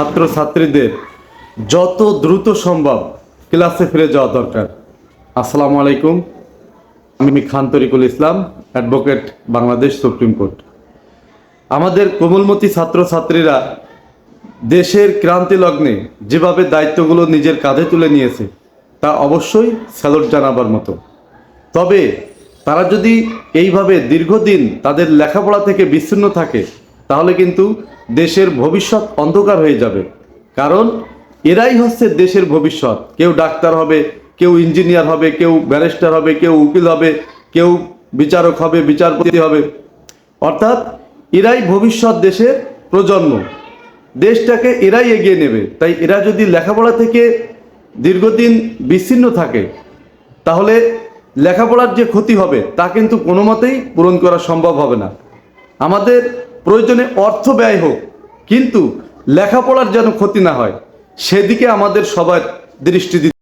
ছাত্রছাত্রীদের যত দ্রুত সম্ভব ক্লাসে ফিরে যাওয়া দরকার। আসসালামু আলাইকুম। আমি Khan Tarikul Islam, advocate Bangladesh supreme court. আমাদের কোমলমতি ছাত্রছাত্রীরা দেশের ক্রান্তি লগ্নে যেভাবে দায়িত্বগুলো নিজের কাঁধে তুলে নিয়েছে, তা অবশ্যই স্যালুট জানাবার মতো। তবে তারা যদি এইভাবে দীর্ঘদিন তাদের লেখাপড়া থেকে বিচ্ছিন্ন থাকে তাহলে কিন্তু দেশের ভবিষ্যৎ অন্ধকার হয়ে যাবে। কারণ এরাই হচ্ছে দেশের ভবিষ্যৎ। কেউ ডাক্তার হবে, কেউ ইঞ্জিনিয়ার হবে, কেউ ব্যারিস্টার হবে, কেউ উকিল হবে, কেউ বিচারক হবে, বিচারপতি হবে। অর্থাৎ এরাই ভবিষ্যৎ দেশের প্রজন্ম। দেশটাকে এরাই এগিয়ে নেবে। তাই এরা যদি লেখাপড়া থেকে দীর্ঘদিন বিচ্ছিন্ন থাকে, তাহলে লেখাপড়ার যে ক্ষতি হবে, তা কিন্তু কোনো মতেই পূরণ করা সম্ভব হবে না। আমাদের প্রয়োজনে অর্থ ব্যয় হোক, কিন্তু লেখাপড়ার যেন ক্ষতি না হয়, সেদিকে আমাদের সবার দৃষ্টি দিতে